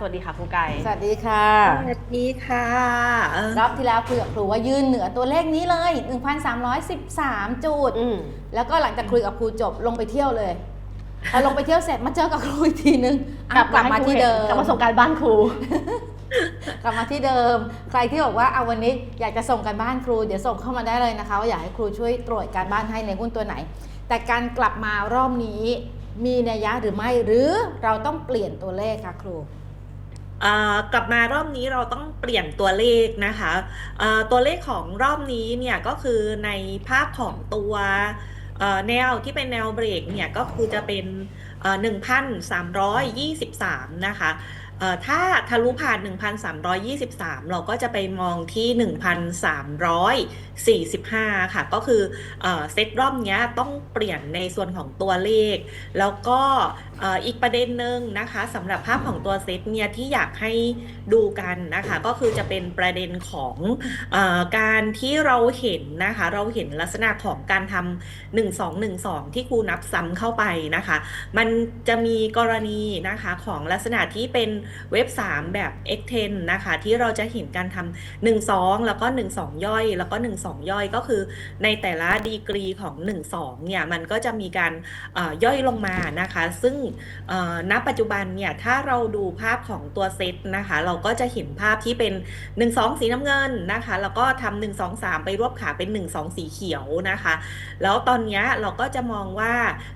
สวัสดีค่ะครูไก่ สวัสดีค่ะ สวัสดีค่ะเออรอบที่แล้วคุยกับครูว่ายืนเหนือตัวเลขนี้เลย 1,313 จุด อืมแล้วก็หลังจากคุยกับครูจบลงไปเที่ยวเลยพอลงไปเที่ยวเสร็จมาเจอกับครูอีกทีนึงอะกลับมาที่เดิม กลับมาส่งการบ้านครู กลับมาที่เดิม ใครที่บอกว่าเอาวันนี้อยากจะส่งการบ้านครู เดี๋ยวส่งเข้ามาได้เลยนะคะ ว่าอยากให้ครูช่วยตรวจการบ้านให้ในหุ้นตัวไหน แต่การกลับมารอบนี้มีนัยยะหรือไม่หรือเราต้องเปลี่ยนตัวเลขค่ะครูเอ่อ กลับมารอบนี้เราต้องเปลี่ยนตัวเลขนะคะตัวเลขของรอบนี้เนี่ยก็คือในภาพของตัวแนวที่เป็นแนวเบรกเนี่ยก็คือจะเป็นเอ่อ1,323 นะคะ ถ้าทะลุผ่าน 1,323 เราก็จะไปมองที่ 1,345 ค่ะ ก็คือเซตรอบเนี้ยต้องเปลี่ยนในส่วนของตัวเลข แล้วก็อีกประเด็นหนึ่งนะคะสำหรับภาพของตัวเซตเนี่ยที่อยากให้ดูกันนะคะ ก็คือจะเป็นประเด็นของออการที่เราเห็นนะคะ เราเห็นลักษณะของการทำหนึ่งสองหนึ่งสองที่ครูนับซ้ำเข้าไปนะคะ มันจะมีกรณีนะคะของลักษณะที่เป็นเว็บ 3 แบบ X10 นะคะ ที่เราจะเห็นการทำ1 2 แล้วก็ 1 2 ย่อย แล้วก็ 1 2 ย่อยก็คือในแต่ละดีกรีของ 1 2 เนี่ย มันก็จะมีการย่อยลงมานะคะ ซึ่งณปัจจุบันเนี่ย ถ้าเราดูภาพของตัวเซตนะคะ เราก็จะเห็นภาพที่เป็น 1 2 สีน้ำเงินนะคะ แล้วก็ทำ1 2 3 ไปรวบขาเป็น 1 2 สีเขียวนะคะ แล้วตอนนี้เราก็จะมองว่า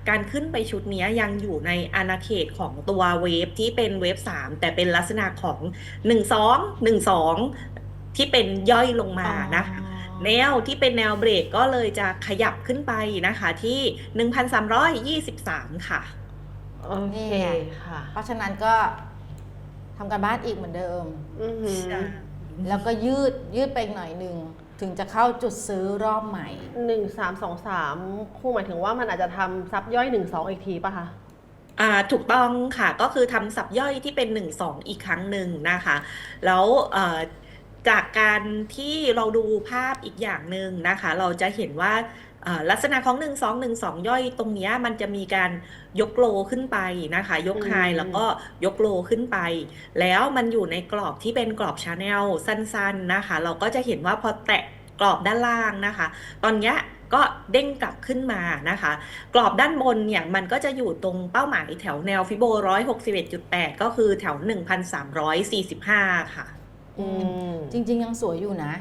การขึ้นไปชุดเนี้ยยังอยู่ในอาณาเขตของตัวเวฟที่เป็นเวฟ3แต่เป็นลักษณะของ1 2 1 2ที่เป็นย่อยลงมานะคะแนวที่เป็นแนวเบรกก็เลยจะขยับขึ้นไปนะคะที่ 1,323 ค่ะ โอเคค่ะ เพราะฉะนั้นก็ทำการบ้านอีกเหมือนเดิมอือหือแล้วก็ยืดยืดไปอีกหน่อยหนึ่ง ถึงจะเข้าจุดซื้อรอบใหม่หนึ่งสามสองสามครูหมายถึงว่ามันอาจจะทำซับย่อยหนึ่งสองอีกทีป่ะคะ อ่าถูกต้องค่ะก็คือทำสับย่อยที่เป็น1 2อีกครั้งหนึ่งนะคะ แล้วเอ่อจากการที่เราดูภาพอีกอย่างหนึ่งนะคะ เราจะเห็นว่าเอ่อลักษณะของ1 2 1 2ย่อยตรงเนี้ยมันจะมีการยกโลขึ้นไปนะคะ ยกไฮอืมแล้วก็ยกโลขึ้นไป แล้วมันอยู่ในกรอบที่เป็นกรอบชาแนลสั้นๆนะคะ เราก็จะเห็นว่าพอแตะกรอบด้านล่างนะคะ ตอนเนี้ย ก็เด้งกลับขึ้นมานะคะ กรอบด้านบนเนี่ยมันก็จะอยู่ตรงเป้าหมายแถวแนวฟิโบ161.8ก็คือแถว1,345ค่ะอือืมจริง ๆ ยังสวยอยู่นะ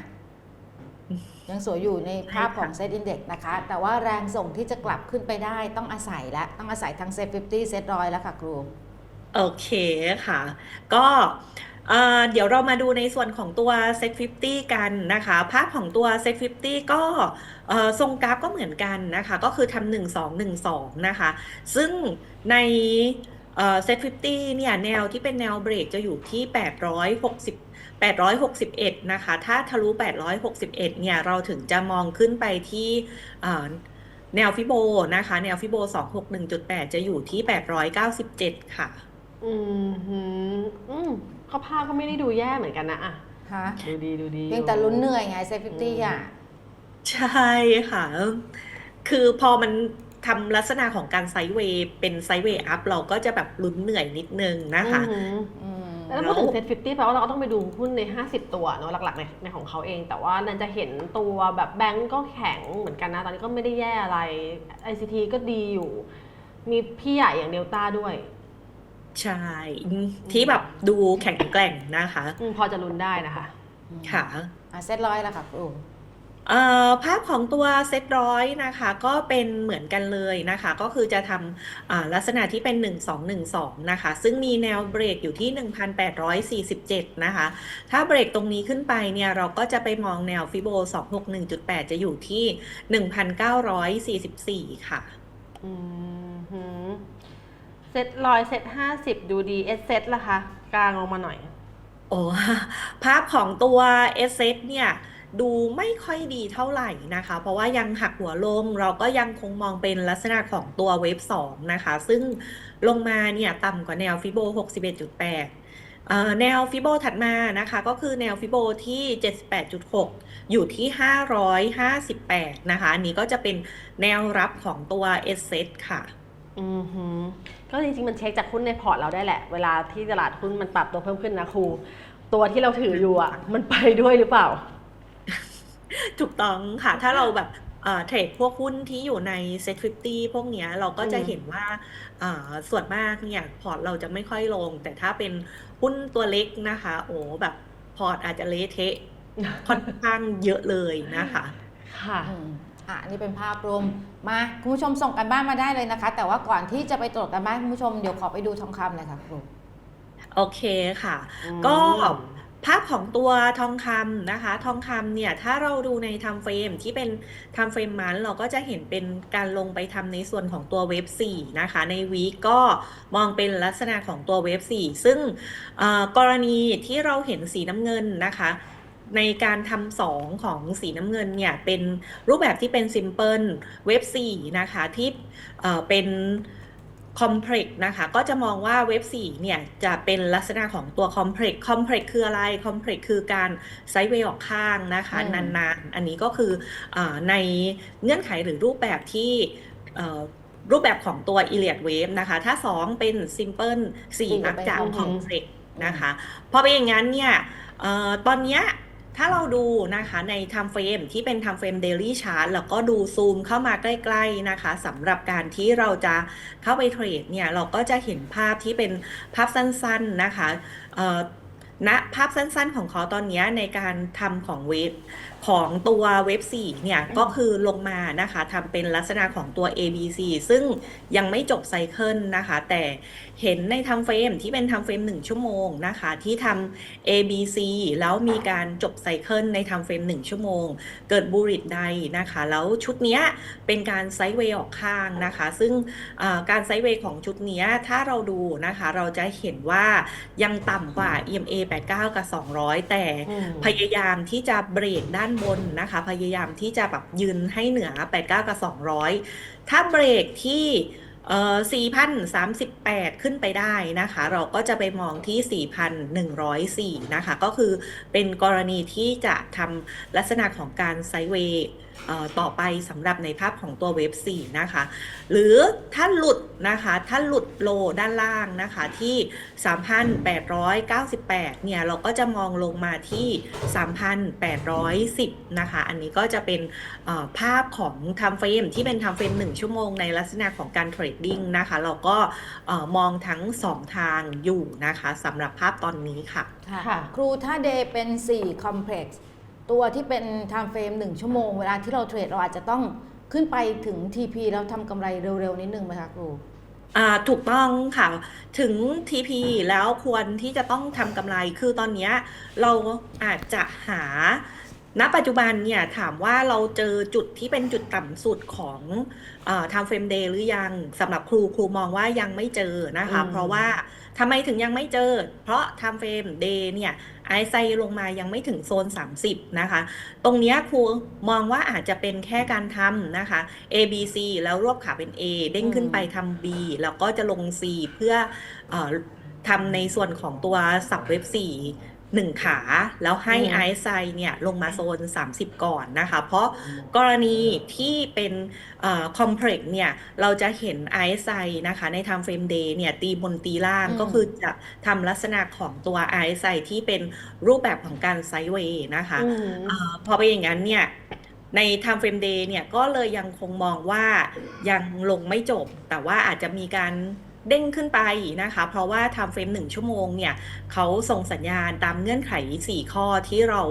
ยังสวยอยู่ในภาพใช่ค่ะของเซตอินเด็กนะคะ แต่ว่าแรงส่งที่จะกลับขึ้นไปได้ต้องอาศัยและต้องอาศัยทั้งเซต50เซตร้อยแล้วค่ะครู โอเคค่ะ ก็ เเดี๋ยวเรามาดูในส่วนของตัว Set 50 กันนะคะ ภาพของตัว Set 50 ก็ทรงกราฟก็เหมือนกันนะคะ ก็คือทำหนึ่งสองหนึ่งสองนะคะ ซึ่งในเอ่อ Set 50เนี่ยแนวที่เป็นแนวเบรกจะอยู่ที่ 860 861 นะคะ ถ้าทะลุ 861 เนี่ย เราถึงจะมองขึ้นไปที่แนวฟิโบนะคะ แนวฟิโบ 261.8 จะอยู่ที่ 897 ค่ะ อืมหืม อืมก็ภาพก็ไม่ได้ดูแย่เหมือนกันนะอะฮะดูดีดูดีเพียงแต่ลุ้นเหนื่อยไงเซต50อะ ใช่ค่ะ คือพอมันทำลักษณะของการไซด์เวย์เป็นไซด์เวย์อัพเราก็จะแบบลุ้นเหนื่อยนิดนึงนะคะอือหืออืมแล้วพูดถึงเซ็ตฟิฟตี้แปลว่าเราก็ต้องไปดูหุ้นใน 50 ตัวเนอะหลักๆในในของเขาเอง แต่ว่านันจะเห็นตัวแบบแบงก์ก็แข็งเหมือนกันนะ ตอนนี้ก็ไม่ได้แย่อะไร ICT ก็ดีอยู่ มีพี่ใหญ่อย่างเดลต้าด้วย ใช่ที่แบบดูแข็งแกร่งนะคะ อืมพอจะลุ้นได้นะคะค่ะอะเซตร้อยแล้วค่ะครูเอ่อภาพของตัวเซตร้อยนะคะก็เป็นเหมือนกันเลยนะคะ ก็คือจะทำอ่าลักษณะที่เป็น 1212 นะคะ ซึ่งมีแนวเบรกอยู่ที่ 1,847 นะคะ ถ้าเบรกตรงนี้ขึ้นไปเนี่ย เราก็จะไปมองแนวฟิโบ 261.8 จะอยู่ที่ 1,944 ค่ะ อืมหืม เซตร้อยเซตห้าสิบดูดีเอสเซตล่ะคะ กลางลงมาหน่อย โอ้ภาพของตัว s อสเซเนี่ยดูไม่ค่อยดีเท่าไหร่นะคะ เพราะว่ายังหักหัวลงเราก็ยังคงมองเป็นลักษณะของตัวเวฟ2นะคะ ซึ่งลงมาเนี่ยต่ำกว่าแนวฟิโบ 61.8เอ่อแนวฟิโบถัดมานะคะ ก็คือแนวฟิโบที่ 78.6 อยู่ที่ 558 นะคะ อันนี้ก็จะเป็นแนวรับของตัว s อเซค่ะ อือหือก็จริงๆ มันเช็คจากหุ้นในพอร์ตเราได้แหละ เวลาที่ตลาดหุ้นมันปรับตัวเพิ่มขึ้นนะครู ตัวที่เราถืออยู่อะ มันไปด้วยหรือเปล่า ถูกต้องค่ะ ถ้าเราแบบเอ่อเทรดพวกหุ้นที่อยู่ใน Set 50พวกเนี้ยเราก็จะอืมเห็นว่าเอ่อส่วนมากเนี่ยพอร์ตเราจะไม่ค่อยลง แต่ถ้าเป็นหุ้นตัวเล็กนะคะ โอ้แบบพอร์ตอาจจะเละเทะค่อนข้างเยอะเลยนะคะ ค่ะอืมอะนี่เป็นภาพรวม มาคุณผู้ชมส่งกันบ้านมาได้เลยนะคะ แต่ว่าก่อนที่จะไปตรวจกันบ้านคุณผู้ชมเดี๋ยวขอไปดูทองคำหน่อยค่ะครูโอเคค่ะอืมก็ภาพของตัวทองคำนะคะ ทองคำเนี่ยถ้าเราดูในไทม์เฟรมที่เป็นไทม์เฟรมมันเราก็จะเห็นเป็นการลงไปทำในส่วนของตัวเว็บ4นะคะ ในวีคก็มองเป็นลักษณะของตัวเว็บ4ซึ่งเอ่อกรณีที่เราเห็นสีน้ำเงินนะคะ ในการทำสองของสีน้ำเงินเนี่ยเป็นรูปแบบที่เป็น Simple เว็บ4นะคะที่เอ่อเป็น Complex นะคะก็จะมองว่าเว็บ4เนี่ยจะเป็นลักษณะของตัว Complex Complex คืออะไร Complex คือการไซด์เวย์ออกข้างนะคะอืมนานๆ อันนี้ก็คืออาในเงื่อนไขหรือรูปแบบที่เอ่อรูปแบบของตัว i l i a d Wave นะคะ ถ้า 2 เป็น Simple 4 มักจะอืม Complex นะคะ พอเป็นอย่างนั้นเนี่ยเอ่อตอนเนี้ย ถ้าเราดูนะคะใน time frame ที่เป็น time frame daily chart แล้วก็ดูซูมเข้ามาใกล้ ๆนะคะสำหรับการที่เราจะเข้าไปเทรดเนี่ย เราก็จะเห็นภาพที่เป็นภาพสั้นๆนะคะเอ่อณภาพสั้นๆของเขาตอนนี้ในการทำของเว็บ ของตัวเว็บ4เนี่ยก็คือลงมานะคะทำเป็นลักษณะของตัว ABC ซึ่งยังไม่จบไซเคิลนะคะ แต่เห็นในทำเฟรมที่เป็นทำเฟรม 1 ชั่วโมงนะคะ ที่ทำ A B C แล้วมีการจบไซเคิลในทำเฟรม 1 ชั่วโมง เกิดบูริตใดนะคะ แล้วชุดเนี้ยเป็นการไซด์เวย์ออกข้างนะคะ ซึ่งอ่าการไซด์เวย์ของชุดเนี้ยถ้าเราดูนะคะ เราจะเห็นว่ายังต่ำกว่า EMA 89 กับ 200 แต่อืมพยายามที่จะเบรกด้านบนนะคะ พยายามที่จะแบบยืนให้เหนือ 89 กับ 200 ถ้าเบรกที่4,038 ขึ้นไปได้นะคะ เราก็จะไปมองที่ 4,104 นะคะ ก็คือเป็นกรณีที่จะทำลักษณะของการไซด์เวย์ต่อไปสำหรับในภาพของตัวเว็บ4นะคะ หรือถ้าหลุดนะคะถ้าหลุดโลด้านล่างนะคะที่ 3,898 เนี่ย เราก็จะมองลงมาที่ 3,810 นะคะ อันนี้ก็จะเป็นภาพของทำเฟรมที่เป็นทำเฟรม 1 ชั่วโมงในลักษณะของการเทรดดิ้งนะคะ เราก็มองทั้ง 2 ทางอยู่นะคะสำหรับภาพตอนนี้ค่ะ ค่ะ ครูถ้าเดย์เป็น 4 complex ตัวที่เป็น time frame 1 ชั่วโมง เวลาที่เราเทรดเราอาจจะต้องขึ้นไปถึง TP แล้วทำกำไรเร็วๆ นิดนึงไหมคะครูอ่าถูกต้องค่ะ ถึง TP แล้วควรที่จะต้องทำกำไรคือตอนเนี้ยเราอาจจะหาณปัจจุบันเนี่ยถามว่าเราเจอจุดที่เป็นจุดต่ำสุดของเอ่อ time frame day หรือยังสำหรับครูครูมองว่ายังไม่เจอนะคะอืมเพราะว่าทำไมถึงยังไม่เจอ เพราะ time frame day เนี่ย ไอไซลงมายังไม่ถึงโซน 30 นะคะ ตรงเนี้ยครูมองว่าอาจจะเป็นแค่การทำนะคะ A B C แล้วรวบขาเป็น A เด้งขึ้นไปทำ B แล้วก็จะลง C เพื่อเออทำในส่วนของตัวสับเว็บ4 หนึ่งขาแล้วให้อืมไอซ์ไซเนี่ยลงมาโซน 30 ก่อนนะคะ เพราะกรณีที่เป็นคอมเพล็กเนี่ย เราจะเห็นไอซ์ไซนะคะ ใน time frame day เนี่ยตีบนตีล่างอืมก็คือจะทำลักษณะของตัวไอซ์ไซที่เป็นรูปแบบของการไซด์เวย์นะคะอืมเอ่อพอเป็นอย่างนั้นเนี่ยใน time frame day เนี่ยก็เลยยังคงมองว่ายังลงไม่จบ แต่ว่าอาจจะมีการ เด้งขึ้นไปนะคะ เพราะว่า time frame 1ชั่วโมงเนี่ยเขาส่งสัญญาณตามเงื่อนไข 4 ข้อที่เรา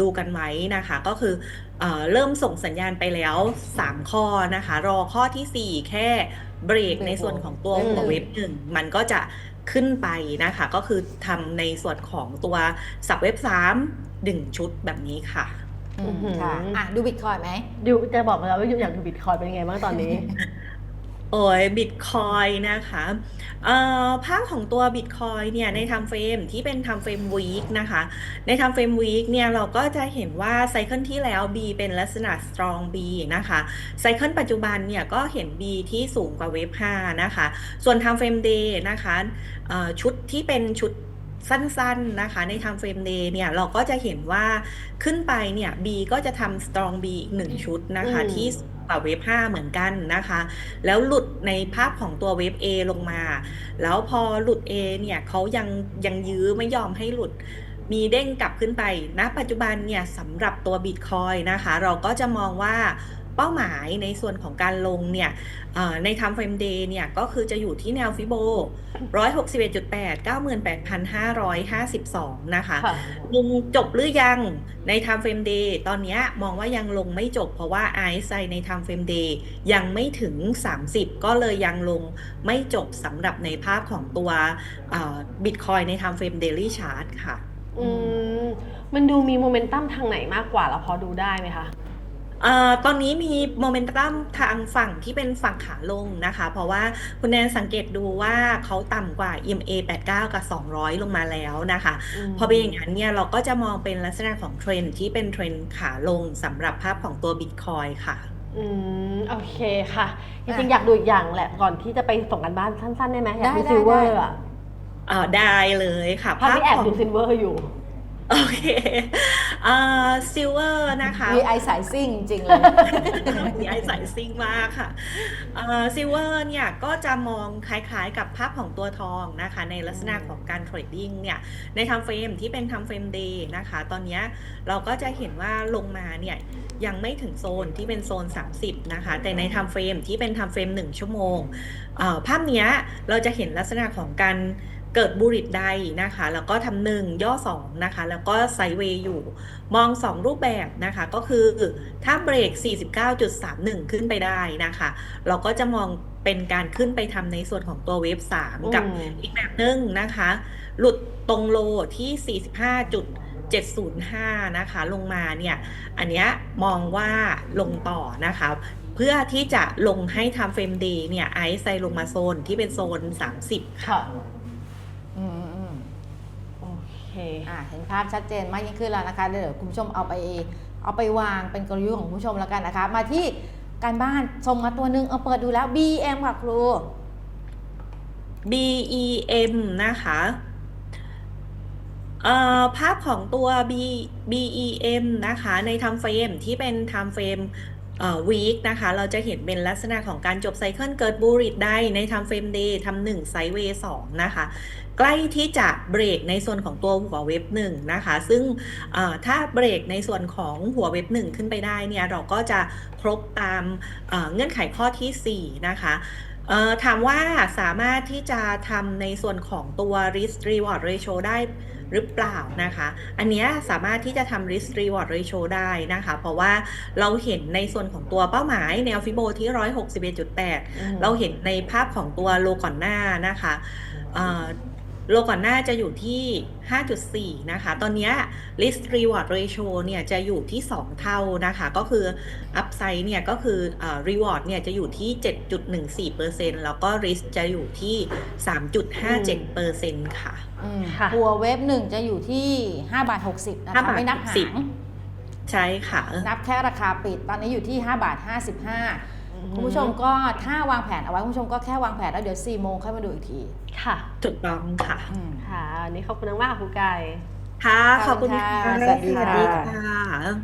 ดูกันไว้นะคะ ก็คือเออเริ่มส่งสัญญาณไปแล้ว 3 ข้อนะคะ รอข้อทีสี่4 แค่เบรกในส่วนของตัวเว็บหัวหนึ่งเว็บหนึ่งมันก็จะขึ้นไปนะคะ ก็คือทำในส่วนของตัวสับเว็บ3ดึงชุดแบบนี้ค่ะอืมอื้อหือค่ะ อะ ดูบิตคอยไหมดิวจะบอกเราว่าอยู่อยากดูบิตคอยเป็นยังไงบ้างตอนนี้ โอ้ยบิตคอยนะคะเอ่อภาพของตัวบิตคอยเนี่ยในไทม์เฟรมที่เป็นไทม์เฟรมวีคนะคะในไทม์เฟรมวีคเนี่ยเราก็จะเห็นว่าไซเคิลที่แล้ว B เป็นลักษณะ strong B นะคะไซเคิลปัจจุบันเนี่ยก็เห็น B ที่สูงกว่าเวฟ5นะคะ ส่วนไทม์เฟรม day นะคะชุดที่เป็นชุด สั้นๆนะคะ ใน time frame day เนี่ยเราก็จะเห็นว่าขึ้นไปเนี่ย B ก็จะทำ strong B อีกหนึ่งชุดนะคะอืมที่สูงกว่าเวฟ5เหมือนกันนะคะ แล้วหลุดในภาพของตัวเวฟ A ลงมา แล้วพอหลุด A เนี่ยเขายังยังยื้อไม่ยอมให้หลุดมีเด้งกลับขึ้นไปณปัจจุบันเนี่ยสำหรับตัวบิตคอยนะคะ เราก็จะมองว่า เป้าหมายในส่วนของการลงเนี่ยเอ่อใน time frame day เนี่ยก็คือจะอยู่ที่แนวฟิโบ 161.8 98,552 นะคะค่ะลงจบหรือยังใน time frame day ตอนเนี้ยมองว่ายังลงไม่จบเพราะว่า RSI ใน time frame day ยังไม่ถึง 30 ก็เลยยังลงไม่จบสำหรับในภาพของตัวบิตคอยใน time frame daily chart ค่ะ อืม มันดูมีโมเมนตัมทางไหนมากกว่าเราพอดูได้ไหมคะ เอ่อตอนนี้มีโมเมนตัมทางฝั่งที่เป็นฝั่งขาลงนะคะ เพราะว่าคุณแนนสังเกตดูว่าเขาต่ำกว่า EMA 89 กับ 200 ลงมาแล้วนะคะ อืมพอเป็นอย่างนั้นเนี่ยเราก็จะมองเป็นลักษณะของเทรนด์ที่เป็นเทรนด์ขาลงสำหรับภาพของตัว Bitcoin ค่ะ อืมโอเคค่ะจอะริงๆ อยากดูอีกอย่างแหละ ก่อนที่จะไปส่งกันบ้านสั้นๆ ได้ไหมอยากดูได้ได้ซิลเวอได้ ร์อะเอ่อได้เลยค่ะเพราะนี่แอบของดูซิลเวอร์อยู่ โอเคเอ่อซิลเวอร์นะคะ มีไอสายซิ่งจริงๆเลย มีไอใส่ซิงมากค่ะซิลเวอร์เนี่ยก็จะมองคล้ายๆกับภาพของตัวทองนะคะ ในลักษณะของการเทรดดิ้งเนี่ยในทำเฟรมที่เป็นทำเฟรมเดย์นะคะ ตอนเนี้ยเราก็จะเห็นว่าลงมาเนี่ยยังไม่ถึงโซนที่เป็นโซน 30 นะคะ แต่ในทำเฟรมที่เป็นทำเฟรม 1 ชั่วโมงเอ่อภาพเนี้ยเราจะเห็นลักษณะของการ เกิดบูริตไดนะคะ แล้วก็ทำหนึ่งย่อสองนะคะ แล้วก็ไซด์เวย์อยู่มอง 2 รูปแบบนะคะ ก็คือถ้าเบรก 49.31 ขึ้นไปได้นะคะ เราก็จะมองเป็นการขึ้นไปทำในส่วนของตัวเวฟ3 กับอืมอีกแบบหนึ่งนะคะ หลุดตรงโลที่ 45.705 นะคะ ลงมาเนี่ย อันเนี้ยมองว่าลงต่อนะคะ เพื่อที่จะลงให้ทำเฟรมเดย์เนี่ย ไอซ์ไซลงมาโซนที่เป็นโซน 30 ค่ะอืมอืมโอ เคอ่าเห็นภาพชัดเจนมากยิ่งขึ้นแล้วนะคะเดี๋ยวคุณผู้ชมเอาไปเอาไปวางเป็นกลยุทธ์ของคุณผู้ชมแล้วกันนะคะ มาที่การบ้านส่งมาตัวหนึ่งเอาเปิดดูแล้ว BM ค่ะครู BEM นะคะเอ่อภาพของตัว B BEM นะคะ ใน time frame ที่เป็น time frame วีคนะคะ เราจะเห็นเป็นลักษณะของการจบไซเคิลเกิดบูริตได้ในทำเฟรมเดย์ทำหนึ่งไซเวย์สองนะคะ ใกล้ที่จะเบรกในส่วนของตัวหัวเว็บหนึ่งนะคะ ซึ่งถ้าเบรกในส่วนของหัวเว็บหนึ่งขึ้นไปได้เนี่ย เราก็จะครบตามเงื่อนไขข้อทีสี่4 นะคะ เอ่อถามว่าสามารถที่จะทำในส่วนของตัว risk reward ratio ได้หรือเปล่านะคะ อันเนี้ยสามารถที่จะทำ risk reward ratio ได้นะคะ เพราะว่าเราเห็นในส่วนของตัวเป้าหมายแนวฟิโบที่ 161.8 เราเห็นในภาพของตัวโลก่อนหน้านะคะเอ่อ โลก่อนหน้าจะอยู่ที่ 5.4 นะคะ ตอนเนี้ย risk reward ratio เนี่ยจะอยู่ที่ 2 เท่านะคะ ก็คือ upside เนี่ยก็คือเอ่อ reward เนี่ยจะอยู่ที่ 7.14%แล้วก็ risk จะอยู่ที่ 3.57%ค่ะอืมค่ะหัวเว็บหนึ่งจะอยู่ที่5บาท60 นะคะ5บาทไม่นับหา60งใช่ค่ะ นับแค่ราคาปิด ตอนนี้อยู่ที่ 5 บาท 55 คุณผู้ชมก็ถ้าวางแผนเอาไว้คุณผู้ชมก็แค่วางแผนแล้วเดี๋ยว4โมงค่อยมาดูอีกทีค่ะถูกต้องค่ะ อืมค่ะวันนี้ขอบคุณมากๆค่ะครูไก่ ค่ะขขออบบคุคุณณค่ะค่ะ สวัสดีค่ะสวัสดีค่ะ